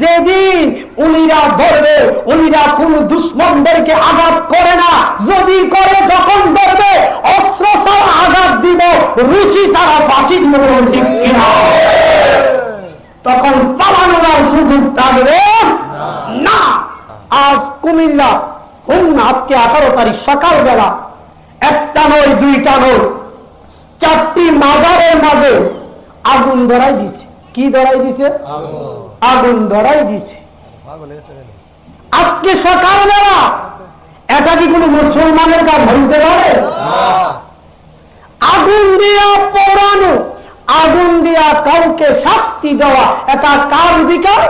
যেদিন উনিরা ধরবে, উনিরা কোন দুশ্মনদেরকে আঘাত করে না। যদি করে যখন ধরবে। অস্ত্র ছাড়া আঘাত দিব, রুচি ছাড়া ফাঁসি দিব ঠিক কিনা? তখন পালানোর সুযোগ থাকবে না। আজ কুমিল্লা, হুম, আজকে আঠারো তারিখ, সকালবেলা একটা নয়, দুইটা নয়, চারটি মাজারের মাঝে আগুন ধরাই দিছে। কি ধরাই দিছে? আগুন ধরাই দিছে। আজকে সকালবেলা এটা কি কোনো মুসলমানের কাজ হইতে পারে? আগুন দিয়া পোড়ানো আগুন দিয়া কাউকে শাস্তি দেওয়া এটা কার অধিকার?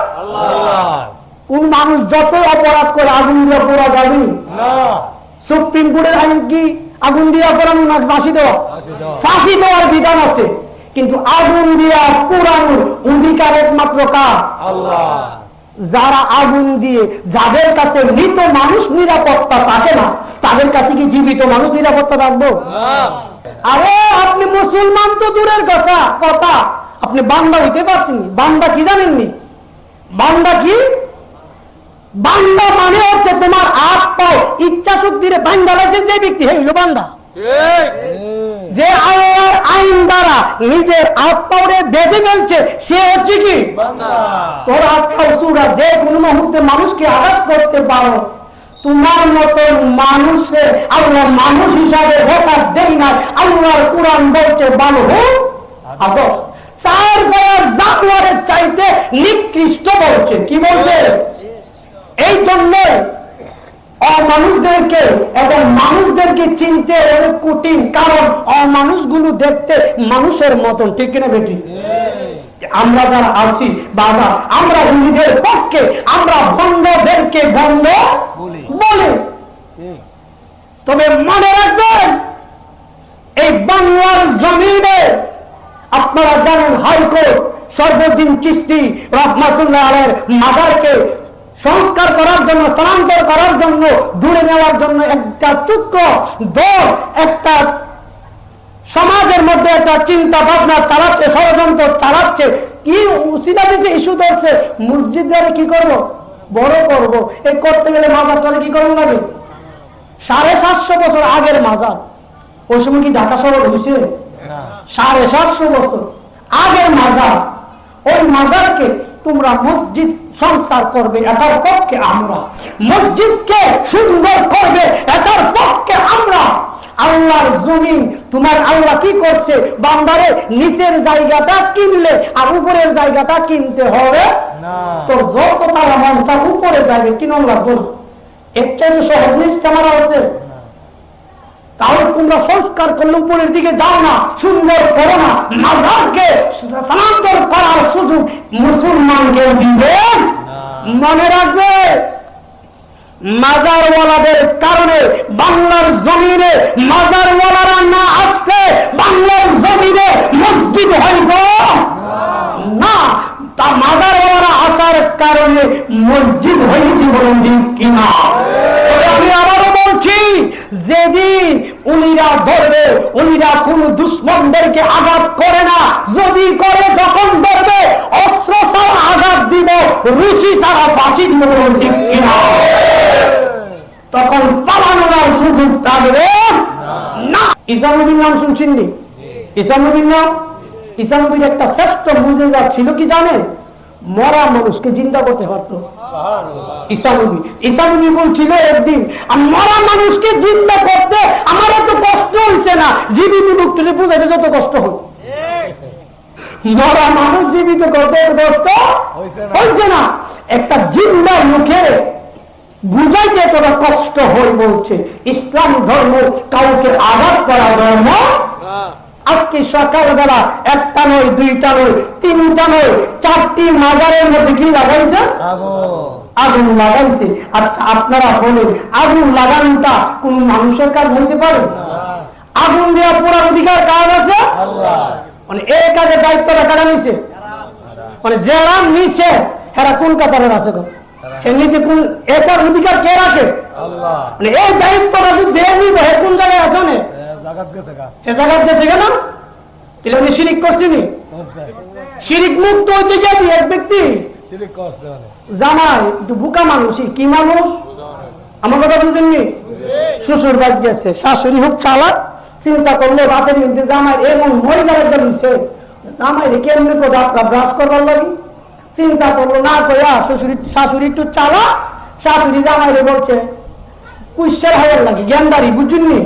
কোন মানুষ যত অপরাধ করে আগুন দিয়া পোড়া যাবে। সুপ্রিম কোর্টের আইন কি আগুন দিয়া পোড়ানো না ফাঁসি দেওয়া। ফাঁসি দেওয়ার বিধান আছে। কিন্তু আগুন দিয়া পোড়ানোর অধিকার একমাত্র কার? যারা আগুন দিয়ে যাদের কাছে মৃত মানুষ নিরাপত্তা থাকে না তাদের কাছে কি জীবিত মানুষ নিরাপত্তা থাকব? আরে আপনি মুসলমান তো দূরের কথা কথা। আপনি বান্দা হইতে পারছেন বান্দা কি জানেননি বান্দা কি? বান্দা মানে হচ্ছে তোমার পাও ইচ্ছা শক্তির বান্দা লাগছে যে ব্যক্তি হইল বান্দা। যে আল্লাহর আইন দ্বারা নিজের আত্মাওরে বেঁধে ফেলছে সে হচ্ছে কি? তোর আত্মাও সুরা যে কোনো মুহূর্তে মানুষকে আঘাত করতে পারো। তোমার মতো মানুষের আল্লাহ মানুষ হিসাবে ভোটার দেই না। আল্লাহর কোরআন বলছে হোক আদর চার বয়ার জানোয়ারের চাইতে নিকৃষ্ট বলছে। কি বলছে? এই জন্য অমানুষদেরকে এবং মানুষদেরকে চিনতে অনেক কঠিন কারণ অমানুষগুলো দেখতে মানুষের মতন ঠিক কিনা বেটি? আমরা যারা আমরা নিজের পক্ষে আমরা বন্ধদেরকে বন্ধ বলি। তবে মনে রাখবেন এই বাংলার জমিনে আপনারা জানেন হাইকোর্ট সর্বদিন চিস্তি রহমাতুল্লাহ আলের মাদারকে সংস্কার করার জন্য স্থানান্তর করার জন্য দূরে নেওয়ার জন্য একটা চুক্র দল একটা সমাজের মধ্যে একটা চিন্তা ভাবনা চালাচ্ছে ষড়যন্ত্র চালাচ্ছে কি উসিলা দিছে ইস্যু ধরছে মসজিদ দ্বারা কি করব? বড় করব। এই করতে গেলে মাজারটারে কি করব লাগে সাড়ে সাতশো বছর আগের মাজার। ওই সময় কি ঢাকা শহর হয়েছে? সাড়ে সাতশো বছর আগের মাজার। ওই মাজারকে তোমরা মসজিদ সংসার করবে এটার পক্ষে আমরা। মসজিদকে সুন্দর করবে এটার পক্ষে আমরা। আল্লাহর জমিন তোমার আল্লাহ কি করছে? বান্দারে নিচের জায়গাটা কিনলে আর উপরের জায়গাটা কিনতে হবে। তো যত তারা মন উপরে যাবে। লাগবে না এর চাইতে সহজ নিষ্ঠা মারা হচ্ছে তাহলে তোমরা সংস্কার করলে উপরের দিকে যাও না, সুন্দর করো না। মাজারকে স্থানান্তর করার সুযোগ মুসলমানকে দিবে। মনে রাখবে, মাজারওয়ালাদের কারণে বাংলার জমিনে মাজারওয়ালারা না আসতে বাংলার জমিনে মসজিদ হইব না, তা মাজারওয়ালারা আসার কারণে মসজিদ হয়েছে বলুন কিনা। আমি আবারও বলছি, যেদিন উনিরা ধরবে উনিরা কোন দুশ্মনদেরকে আঘাত করে না। যদি করে যখন ধরবে অস্ত্র ছাড়া আঘাত দিব, রুচি ছাড়া ফাঁসি দিব ঠিক কিনা তখন পালানোর সুযোগ থাকবে না। ইসামুদ্দিন নাম শুনছেন নি ইসামুদ্দিন নাম? ইসামুদ্দিন একটা শ্রেষ্ঠ বুঝে ছিল কি জানেন? মরা মানুষকে জিন্দা করতে পারতো। ইসামুদ্দিন ইসামুদ্দিন বলছিল একদিন আর মরা মানুষকে জিন্দা করতে আমার এত কষ্ট হয়েছে না। জীবিত লোকটিকে বুঝাইতে যত কষ্ট হয়। মরা মানুষ জীবিত করতে কষ্ট হয়েছে না। একটা জিন্দা বুঝাইতে এতটা কষ্ট হয় বলছে ইসলাম ধর্ম কাউকে আঘাত করা ধর্ম আজকে সকালবেলা একটা নয় দুইটা নয় তিনটা নয় চারটি মাজারের মধ্যে কি লাগাইছে? আগুন লাগাইছে। আচ্ছা আপনারা বলেন আগুন লাগানোটা কোন মানুষের কাজ হইতে পারে? আগুন দেওয়া পুরা অধিকার কাজ আছে? মানে এই কাজের দায়িত্বটা কারা নিছে? মানে যারা নিছে হেরা কোন কাতারের আছে নিচে কোন এটার অধিকার কে রাখে? মানে এই দায়িত্বটা যদি দেয় নিব কোন জায়গায় আছে না এ জায়গায় গেছে কেন? তাহলে উনি শিরিক করছিনি শিরিক মুক্ত হইতে গিয়ে এক ব্যক্তি? সেটা করছে মানে। জামাই একটু বুকা মানুষই কি মানুষ? আমার কথা বুঝেননি শ্বশুর বাদ গেছে শাশুড়ি হোক চালাক। চিন্তা করল রাতের মধ্যে জামাই এমন মহিলার একটা বিষয় জামাই রে কেমনি যাত্রা ব্রাশ করবার লাগে? চিন্তা করল না কইয়া শ্বশুরি শাশুড়ি একটু চালা শাশুড়ি জামাই রে বলছে কুইশ্চার হওয়ার লাগে জ্ঞানদারি বুঝুননি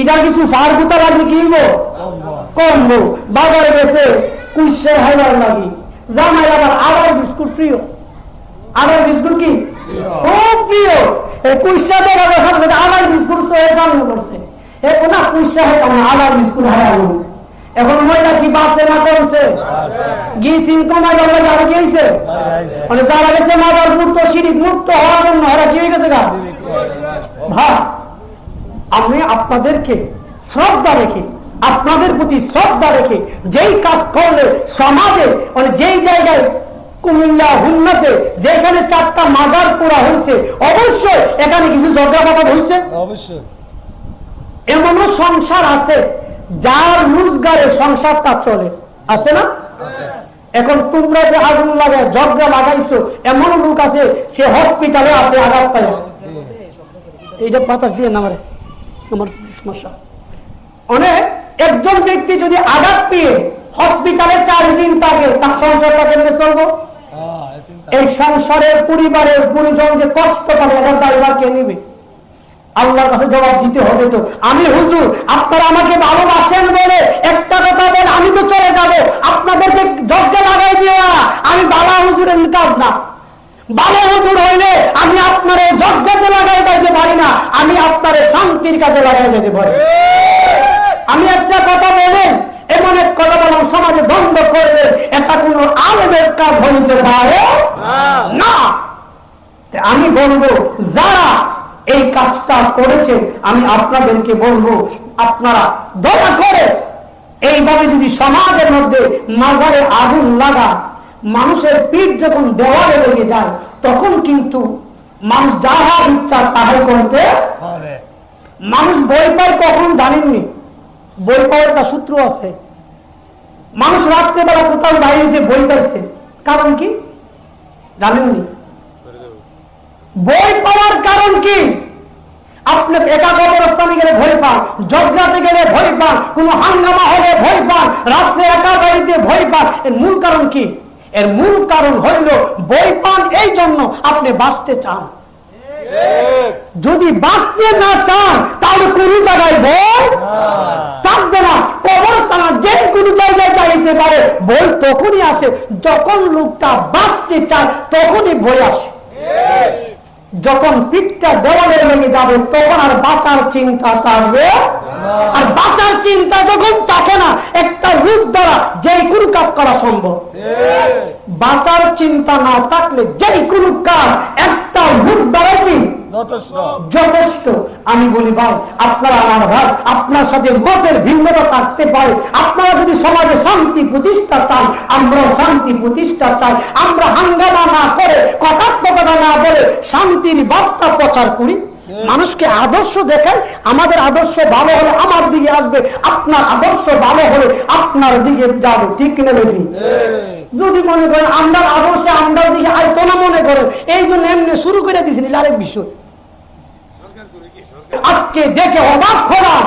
এটা কিছু ফার গুতা লাগবে কি হইবো? কমবো বাজারে গেছে কুইশ্চার হওয়ার লাগি। জামাই আবার আবার বিস্কুট প্রিয়। আবার বিস্কুট কি? খুব প্রিয়। কুইশা দেখা দেখার সাথে আবার বিস্কুট সহে সামনে পড়ছে এ কোনা কুইশা হয় আমি আবার বিস্কুট হারাবো এখন মহিলা কি বাসে না করছে গিয়েছি কমাই গেল যারা গিয়েছে মানে যারা গেছে মাদার মুক্ত শিরিক মুক্ত হওয়ার জন্য, ওরা কি হয়ে গেছে গা? ভাই আমি আপনাদেরকে শ্রদ্ধা রেখে আপনাদের প্রতি শ্রদ্ধা রেখে যেই কাজ করলে সমাজে মানে যেই জায়গায় কুমিল্লা হুন্নাতে যেখানে চারটা মাজার পোড়া হয়েছে অবশ্যই এখানে কিছু ঝগড়া বাজার হয়েছে? অবশ্যই। এমনও সংসার আছে যার রোজগারে সংসারটা চলে। আছে না? এখন তোমরা যে আগুন লাগায় ঝগড়া লাগাইছো এমন লোক আছে সে হসপিটালে আছে আঘাত পায়। এইটা বাতাস দিয়ে নামারে আমার সমস্যা। অনেক একজন ব্যক্তি যদি আঘাত পেয়ে হসপিটালে চার দিন থাকে, তার সংসারটা কেমনে চলবো? এই সংসারের পরিবারের পরিজন যে কষ্ট পাবে, এটার দায়ভার কে নেবে? আল্লাহর কাছে জবাব দিতে হবে তো। আমি হুজুর, আপনারা আমাকে ভালোবাসেন বলে একটা কথা বলে আমি তো চলে যাব। আপনাদেরকে যজ্ঞে লাগাই দিয়া আমি বালা হুজুরের কাজ না। বালা হুজুর হইলে আমি আপনার যজ্ঞতে লাগাই দিতে পারি না। আমি আপনার শান্তির কাজে লাগাই দিতে পারি আমি একটা কথা বলেন এমন এক কথা বললাম সমাজে দ্বন্দ্ব করলে এটা কোন আলেমের কাজ হইতে পারে না। আমি বলব, যারা এই কাজটা করেছে, আমি আপনাদেরকে বলব, আপনারা দয়া করে এইভাবে যদি সমাজের মধ্যে মাজারে আগুন লাগা, মানুষের পিঠ যখন দেওয়ালে লেগে যায়, তখন কিন্তু মানুষ যাহা ইচ্ছা তাহাই করতে মানুষ বই পায় কখন জানেননি। বই পাওয়ার একটা সূত্র আছে। মানুষ রাত্রেবেলা কোথাও বাইরে যে বই পাইছে। কারণ কি? জানেননি। বই পাওয়ার কারণ কি? আপনি একা কবরস্থানে গেলে ভয় পান, জগরাতে গেলে ভয় পান, কোন হাঙ্গামা হলে ভয় পান, রাত্রে একা বাড়িতে ভয় পান, এর মূল কারণ কি? এর মূল কারণ হইল বই পান, এই জন্য আপনি বাঁচতে চান। যদি বাঁচতে না চান, তাহলে কোন জায়গায় বই থাকবে না। কবরস্থান যে কোনো জায়গায় চাইতে পারে। বই তখনই আসে, যখন লোকটা বাঁচতে চায়, তখনই বই আসে। যখন পিঠটা দেওয়ালে লেগে যাবে, তখন আর বাঁচার চিন্তা থাকবে আর বাঁচার চিন্তা যখন থাকে না, একটা রূপ দ্বারা যে কোনো কাজ করা সম্ভব। বাঁচার চিন্তা না থাকলে যে কোনো কাজ একটা যথেষ্ট। আমি বলি ভাই আপনারা আমার ভাই আপনার সাথে মতের ভিন্নতা থাকতে পারে। আপনারা যদি সমাজে শান্তি প্রতিষ্ঠা চান আমরাও শান্তি প্রতিষ্ঠা চাই। আমরা হাঙ্গামা না করে কটাক্ষতা না বলে শান্তির বার্তা প্রচার করি। মানুষকে আদর্শ দেখায় আমাদের আদর্শ ভালো হলে আমার দিকে আসবে। আপনার আদর্শ ভালো হলে আপনার দিকে যাবে। ঠিক নেবে যদি মনে করেন আমরা আদর্শে আমরা দিকে আইতো না মনে করেন এই জন্য এমনি শুরু করে দিয়েছিলেন আরেক বিষয়। আজকে দেখে অবাক হলাম।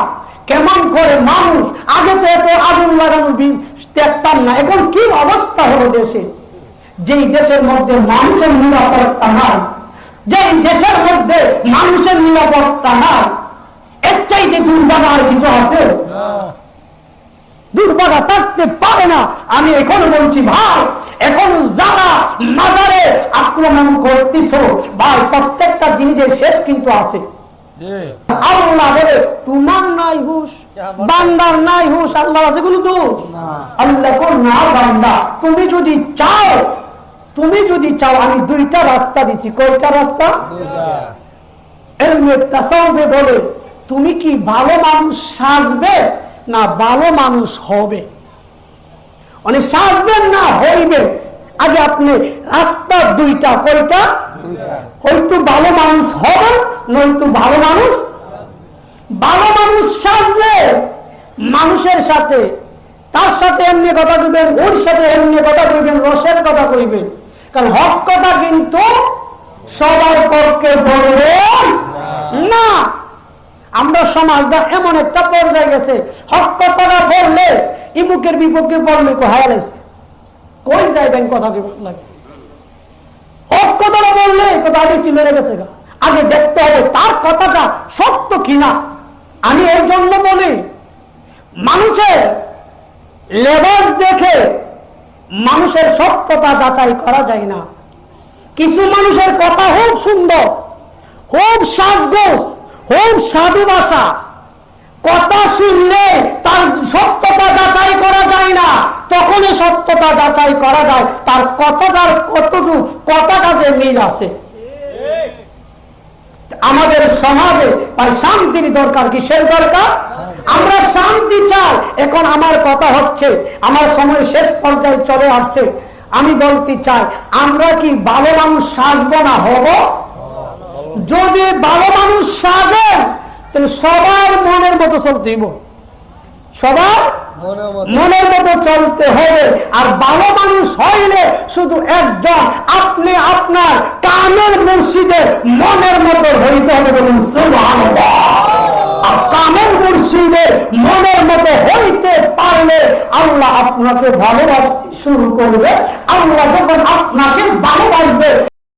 কেমন করে মানুষ, আগে তো এত আগুন লাগানো দেখতাম না, এখন কি অবস্থা হলো দেশে? যেই দেশের মধ্যে মানুষের নিরাপত্তা নাই, যেই দেশের মধ্যে মানুষের নিরাপত্তা নাই, এর চাইতে আর কিছু আছে? দুর্ভাগা থাকতে পারে না। আমি এখন বলছি, ভাই, এখন যারা মাজারে আক্রমণ করতেছ, ভাই, প্রত্যেকটা জিনিসের শেষ কিন্তু আছে। আল্লাহ বলে তোমার নাই হুশ বান্দার নাই হুশ আল্লাহ আছে কোনো দোষ? আল্লাহ না বান্দা তুমি যদি চাও তুমি যদি চাও আমি দুইটা রাস্তা দিছি। কয়টা রাস্তা? বলে তুমি কি ভালো মানুষ সাজবে না ভালো মানুষ হবে? মানে সাজবেন না হইবে। আগে আপনি রাস্তা দুইটা কয়টা? হয়তো ভালো মানুষ হবে, নয়তো ভালো মানুষ ভালো মানুষ সাজলে মানুষের সাথে, তার সাথে এমনি কথা কইবেন, ওর সাথে এমনি কথা কইবেন, রসের কথা কইবেন। কারণ হক কথা কিন্তু সবার পক্ষে বলবেন না। আমরা সমাজটা এমন একটা পর্যায়ে গেছে, হক কথাটা বললে ইমুকের বিপক্ষে বললে কোথায় গেছে কই যাইবেন কথা লাগে? হক কথাটা বললে কথা আগে মেরে গেছে। আগে দেখতে হবে তার কথাটা সত্য কিনা। আমি এর জন্য বলি, মানুষের লেবাস দেখে মানুষের সত্যতা যাচাই করা যায় না। কিছু মানুষের কথা খুব সুন্দর, খুব সাজগোজ, খুব সাধু ভাষা। কথা শুনলে তার সত্যতা যাচাই করা যায় না। তখনই সত্যতা যাচাই করা যায় তার কথাটার কতটুকু কথা কাজে মিল আছে। আমাদের সমাজে ভাই শান্তির দরকার কিসের দরকার? আমরা শান্তি চাই এখন আমার কথা হচ্ছে আমার সময় শেষ পর্যায়ে চলে আসছে। আমি বলতে চাই আমরা কি ভালো মানুষ সাজবো না হব? যদি ভালো মানুষ সাজেন তাহলে সবার মনের মতো চলতে সবার মনের মতো। মনের মতো চলতে হবে আর ভালো মানুষ হইলে শুধু একজন, আপনি আপনার কামের মুর্শিদের মনের মতো হইতে হবে বলুন। আর কামের মুর্শিদের মনের মতো হইতে পারলে আল্লাহ আপনাকে ভালোবাসতে শুরু করবে আল্লাহ যখন আপনাকে ভালোবাসবে